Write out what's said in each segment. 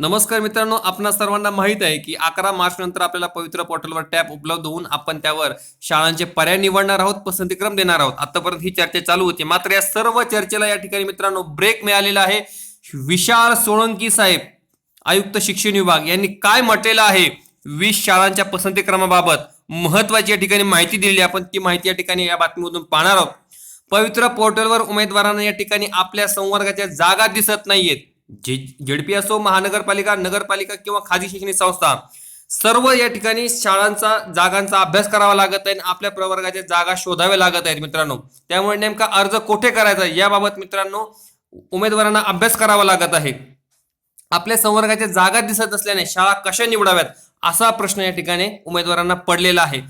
नमस्कार मित्रांनो आपणा सर्वांना माहीत आहे की अकरा मार्च नंतर आपल्याला पवित्र पोर्टलवर टॅब उपलब्ध होऊन आपण त्यावर शाळांचे पर्याय निवडणार आहोत पसंतीक्रम देणार आहोत. आतापर्यंत ही चर्चा चालू होती मात्र या सर्व चर्चेला या ठिकाणी मित्रांनो ब्रेक मिळालेला आहे. विशाल सोळंकी साहेब आयुक्त शिक्षण विभाग यांनी काय म्हटलेलं आहे? वीस शाळांच्या पसंतीक्रमाबाबत महत्वाची या ठिकाणी माहिती दिलेली आहे. आपण ती माहिती या ठिकाणी या बातमीमधून पाहणार आहोत. पवित्र पोर्टलवर उमेदवारांना या ठिकाणी आपल्या संवर्गाच्या जागा दिसत नाहीयेत. जे झेडपी असो महानगरपालिका नगरपालिका किंवा खाजगी शैक्षणिक संस्था सर्व या ठिकाणी शाळांचा जागांचा अभ्यास करावा लागत आहे आणि आपल्या प्रवर्गाच्या जागा शोधाव्या लागत आहेत मित्रांनो. त्यामुळे नेमका अर्ज कोठे करायचा याबाबत मित्रांनो उमेदवारांना अभ्यास करावा लागत आहे. आपल्या संवर्गाच्या जागा दिसत असल्याने शाळा कशा निवडाव्यात असा प्रश्न या ठिकाणी उमेदवारांना पडलेला आहे.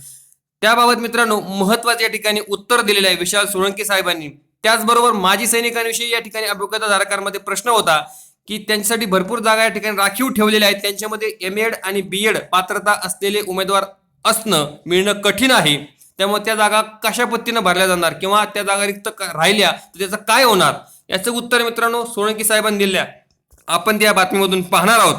त्याबाबत मित्रांनो महत्त्वाचे या ठिकाणी उत्तर दिलेलं आहे विशाल सोळंकी साहेबांनी. त्याचबरोबर माजी सैनिकांविषयी या ठिकाणी अभियोग्यताधारकांमध्ये प्रश्न होता. की त्यांच्यासाठी भरपूर जागा या ठिकाणी राखीव ठेवलेल्या आहेत. त्यांच्यामध्ये एम एड आणि बी एड पात्रता असलेले उमेदवार असणं मिळणं कठीण आहे. त्यामुळे त्या जागा कशा पद्धतीनं भरल्या जाणार किंवा त्या जागा रिक्त राहिल्या तर त्याचं काय होणार? याचं उत्तर मित्रांनो सोळंकी साहेबांनी दिल्या आपण त्या बातमीमधून पाहणार आहोत.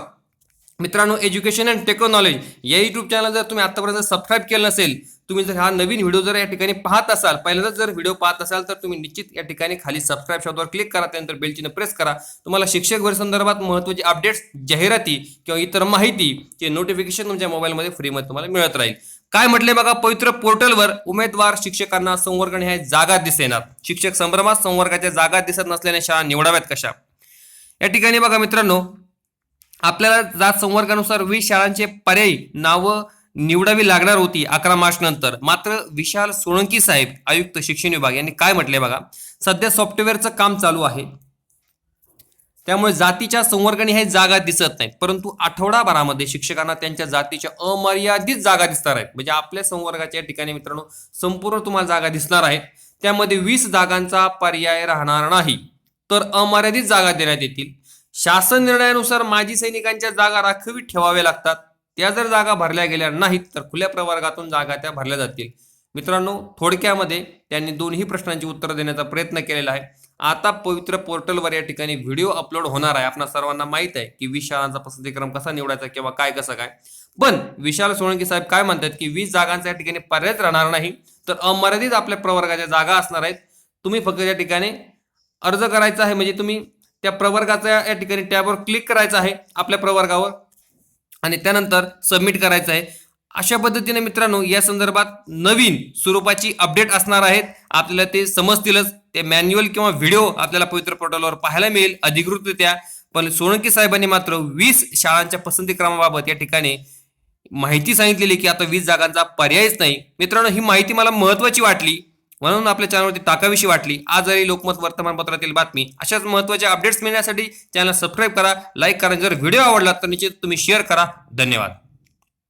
मित्रांनो एज्युकेशन अँड टेक्नॉलॉजी या युट्यूब चॅनल जर तुम्ही आतापर्यंत सबस्क्राईब केलं नसेल तुम्ही जर हा नवीन व्हिडिओ जर या ठिकाणी पाहत असाल पहिल्यांदाच जर व्हिडिओ पाहत असाल तर तुम्ही निश्चित या ठिकाणी खाली सबस्क्राईब शब्दावर क्लिक करा त्यानंतर बेलचिन्ह प्रेस करा. तुम्हाला शिक्षक भर संदर्भात महत्त्वाची अपडेट्स जाहिराती किंवा इतर माहिती चे नोटिफिकेशन तुमच्या मोबाईलमध्ये फ्रीमध्ये तुम्हाला मिळत राहील. काय म्हटले बघा पवित्र पोर्टलवर उमेदवार शिक्षकांना संवर्गण ह्या जागा दिसेनात शिक्षक संभ्रमात संवर्गाच्या जागा दिसत नसल्याने शाळा निवडाव्यात कशा? या ठिकाणी बघा मित्रांनो आपल्याला जात संवर्गानुसार वीस शाळांचे पर्यायी नावं निवडावी लागणार होती अकरा मार्च नंतर. मात्र विशाल सोळंकी साहेब आयुक्त शिक्षण विभाग यांनी काय म्हटले बघा? सध्या सॉफ्टवेअरचं काम चालू आहे. त्यामुळे जातीच्या संवर्गाने हे जागा दिसत नाहीत. परंतु आठवडाभरामध्ये शिक्षकांना त्यांच्या जातीच्या अमर्यादित जागा दिसणार आहेत. म्हणजे आपल्या संवर्गाच्या ठिकाणी मित्रांनो संपूर्ण तुम्हाला जागा दिसणार आहेत. त्यामध्ये वीस जागांचा पर्याय राहणार नाही. तर अमर्यादित जागा देण्यात येतील. शासन निर्णयानुसार माजी सैनिकांच्या जागा राखीव ठेवाव्या लागतात. त्या जर जागा भरल्या गेल्या नाहीत तर खुल्या प्रवर्गातून जागा त्या भरल्या जातील. मित्रांनो थोडक्यामध्ये त्यांनी दोन्ही प्रश्नांची उत्तरं देण्याचा प्रयत्न केलेला आहे. आता पवित्र पोर्टलवर या ठिकाणी व्हिडिओ अपलोड होणार आहे. आपणा सर्वांना माहीत आहे की वीस शाळांचा पसंतीक्रम कसा निवडायचा किंवा काय कसं काय. पण विशाल सोळंकी साहेब काय म्हणतात की वीस जागांचा या ठिकाणी पर्यायच राहणार नाही तर अमर्यादित आपल्या प्रवर्गाच्या जागा असणार आहेत. तुम्ही फक्त या ठिकाणी अर्ज करायचा आहे म्हणजे तुम्ही त्या प्रवर्गाच्या या ठिकाणी टॅबवर क्लिक करायचं आहे आपल्या प्रवर्गावर. आणि त्यानंतर सबमिट करायचं आहे. अशा पद्धतीने मित्रांनो या संदर्भात नवीन स्वरूपाची अपडेट असणार आहेत. आपल्याला ते समजतीलच. ते मॅन्युअल किंवा व्हिडिओ आपल्याला पवित्र पोर्टलवर पाहायला मिळेल अधिकृतरित्या. पण सोळंकी साहेबांनी मात्र वीस शाळांच्या पसंती क्रमाबाबत या ठिकाणी माहिती सांगितलेली की आता वीस जागांचा पर्यायच नाही. मित्रांनो ही माहिती मला महत्वाची वाटली. म्हणून आपल्या चॅनलवरती टाकावीशी वाटली. आजही लोकमत वर्तमानपत्रातील बातमी. अशाच महत्त्वाच्या अपडेट्स मिळण्यासाठी चॅनल सबस्क्राईब करा लाईक करा जर व्हिडिओ आवडला तर निश्चित तुम्ही शेअर करा. धन्यवाद.